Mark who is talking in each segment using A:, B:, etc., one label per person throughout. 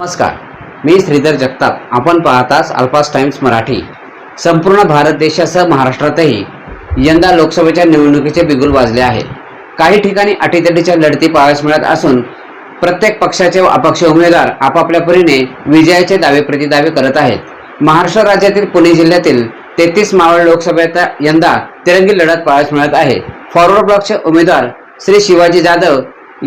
A: नमस्कार मी श्रीधर जगताप. आपण पाहताच अल्फास टाइम्स मराठी. संपूर्ण भारत देशासह महाराष्ट्रातही यंदा लोकसभेच्या निवडणुकीचे बिगुल वाजले आहे. काही ठिकाणी अटीतटीच्या लढती पाहावयास मिळत असून प्रत्येक पक्षाचे व अपक्ष उमेदवार आपापल्या परीने विजयाचे दावे प्रतिदावे करत आहेत. महाराष्ट्र राज्यातील पुणे जिल्ह्यातील तेहतीस मावळ लोकसभेत यंदा तिरंगी लढत पाहावयास मिळत आहे. फॉरवर्ड ब्लॉकचे उमेदवार श्री शिवाजी जाधव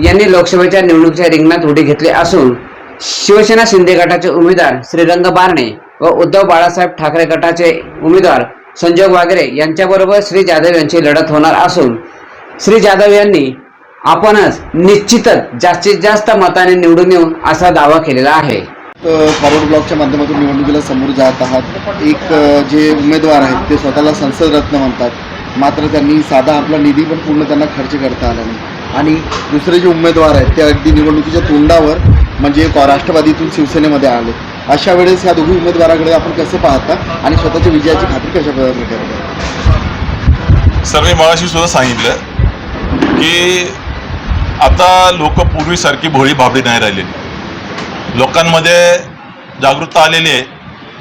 A: यांनी लोकसभेच्या निवडणुकीच्या रिंगणात उडी घेतली असून शिवसेना शिंदे गटाचे उमेदवार श्रीरंग बारणे व उद्धव बाळासाहेब ठाकरे गटाचे उमेदवार संजोग वागरे यांच्याबरोबर श्री जाधव यांची लढत होणार असून श्री जाधव यांनी आपणच निश्चितच जास्तीत जास्त मताने निवडून येऊ असा दावा केलेला आहे.
B: फॉरवर्ड ब्लॉकच्या माध्यमातून निवडणुकीला समोर जात आहात. एक जे उमेदवार आहेत ते स्वतःला संसद रत्न म्हणतात. मात्र त्यांनी साधा आपला निधी पण पूर्ण त्यांना खर्च करता आला नाही. आणि दुसरे जे उमेदवार आहेत ते अगदी निवडणुकीच्या तोंडावर म्हणजे राष्ट्रवादीतून शिवसेनेमध्ये आले. अशा वेळेस ह्या दोघी उमेदवाराकडे आपण कसं पाहता आणि स्वतःच्या विजयाची खात्री कशा प्रकारे करता?
C: सर्वे मगाशी सुद्धा सांगितलं की आता लोक पूर्वीसारखी भोळी भाबडी नाही राहिलेली. लोकांमध्ये जागरूकता आलेली आहे.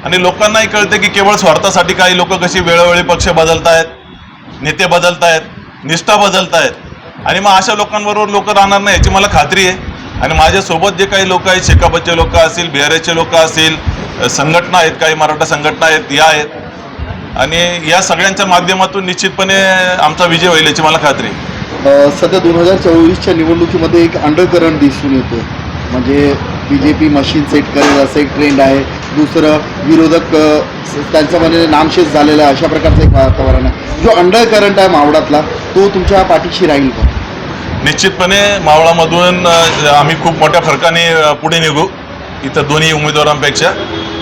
C: आणि लोकांनाही कळते की केवळ स्वार्थासाठी काही लोक कशी वेळोवेळी पक्ष बदलतायत नेते बदलतायत निष्ठा बदलतायत. आणि मग अशा लोकांबरोबर लोक राहणार नाही याची मला खात्री आहे. आणि माझ्यासोबत जे काही लोक आहेत शेकापचे लोक असतील बिहारेचे लोक असतील संघटना आहेत काही मराठा संघटना आहेत या आहेत. आणि या सगळ्यांच्या माध्यमातून निश्चितपणे आमचा विजय होईल याची मला खात्री आहे.
B: सध्या दोन हजार चोवीसच्या निवडणुकीमध्ये एक अंडरकरंट दिसून येतो म्हणजे B J P machine set करेल असं एक ट्रेंड आहे. दुसरं विरोधक त्यांचं म्हणजे नामशेष झालेलं आहे अशा प्रकारचं एक वातावरण आहे. जो अंडरकरंट आहे मावडातला तो तुमच्या पाठीशी राहील का?
C: निश्चितपणे मावळामधून आम्ही खूप मोठ्या फरकाने पुढे निघू. इथं दोन्ही उमेदवारांपेक्षा.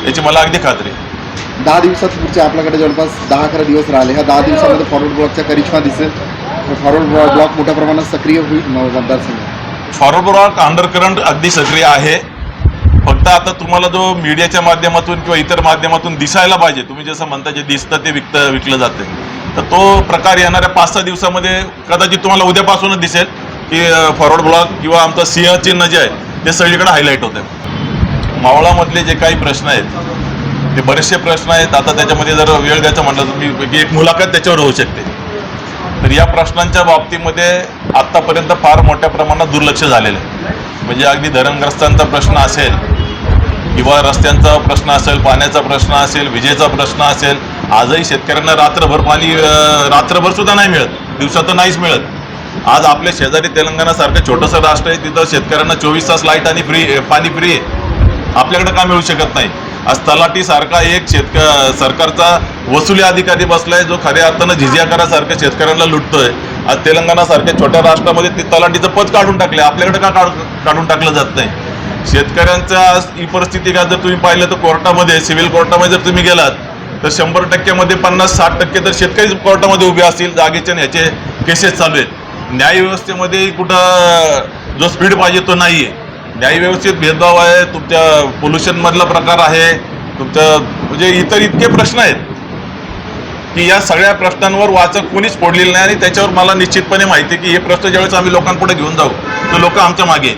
C: याची मला अगदी खात्री आहे.
B: दहा दिवसात पुढचे आपल्याकडे जवळपास दहा अकरा दिवस राहिले. ह्या दहा दिवसामध्ये फॉरवर्ड ब्लॉकचा करिश्मा दिसेल. फॉरवर्ड ब्लॉक मोठ्या प्रमाणात सक्रिय होईल म- मतदारसंघात
C: फॉरवर्ड ब्लॉक अंडर करंट अगदी सक्रिय आहे. फक्त आता तुम्हाला जो मीडियाच्या माध्यमातून किंवा इतर माध्यमातून दिसायला पाहिजे तुम्ही जसं म्हणता जे दिसतं ते विकत विकलं जाते तर तो प्रकार येणाऱ्या पाच सहा दिवसामध्ये कदाचित तुम्हाला उद्यापासूनच दिसेल. की फॉरवर्ड ब्लॉक किंवा आमचं सिंह चिन्ह जे आहे ते सगळीकडे हायलाईट होते. मावळामधले जे काही प्रश्न आहेत ते बरेचसे प्रश्न आहेत. आता त्याच्यामध्ये जर वेळ द्यायचं म्हटलं तर मी की एक मुलाखत त्याच्यावर होऊ शकते. तर या प्रश्नांच्या बाबतीमध्ये आत्तापर्यंत फार मोठ्या प्रमाणात दुर्लक्ष झालेलं आहे. म्हणजे अगदी धरणग्रस्तांचा प्रश्न असेल किंवा रस्त्यांचा प्रश्न असेल पाण्याचा प्रश्न असेल विजेचा प्रश्न असेल आजही शेतकऱ्यांना रात्रभर पाणी रात्रभर सुद्धा नाही मिळत. दिवसात नाहीच मिळत. आज आपल्या शेजारी तेलंगणासारखं छोटंसं राष्ट्र आहे तिथं शेतकऱ्यांना चोवीस तास लाइट आणि फ्री पाणी फ्री आहे. आपल्याकडे का मिळू शकत नाही. आज तलाठी सारखा एक शेतक सरकारचा वसुली अधिकारी बसलाय जो खऱ्या अर्थानं झिझियाकारासारखं शेतकऱ्यांना लुटतोय. आज तेलंगणासारख्या छोट्या राष्ट्रामध्ये ते तलाठीचं पद काढून टाकले आपल्याकडे का काढून टाकलं जात नाही? शेतकऱ्यांचा आज ही परिस्थिती का जर तुम्ही पाहिलं तर कोर्टामध्ये सिव्हिल कोर्टामध्ये जर तुम्ही गेलात तर शंभर टक्क्यामध्ये पन्नास साठ टक्के तर शेतकरी कोर्टामध्ये उभे असतील जागेचे आणि ह्याचे केसेस चालू आहेत. न्यायव्यवस्थेमध्ये कुठं जो स्पीड पाहिजे तो नाही आहे न्यायव्यवस्थेत भेदभाव आहे तुमच्या पोल्युशनमधला प्रकार आहे तुमच्या म्हणजे इतर इतके प्रश्न आहेत की या सगळ्या प्रश्नांवर वाचक कोणीच फोडलेलं नाही आणि त्याच्यावर मला निश्चितपणे माहिती आहे की हे प्रश्न ज्यावेळेस आम्ही लोकांपुढे घेऊन जाऊ तर लोक आमच्या मागे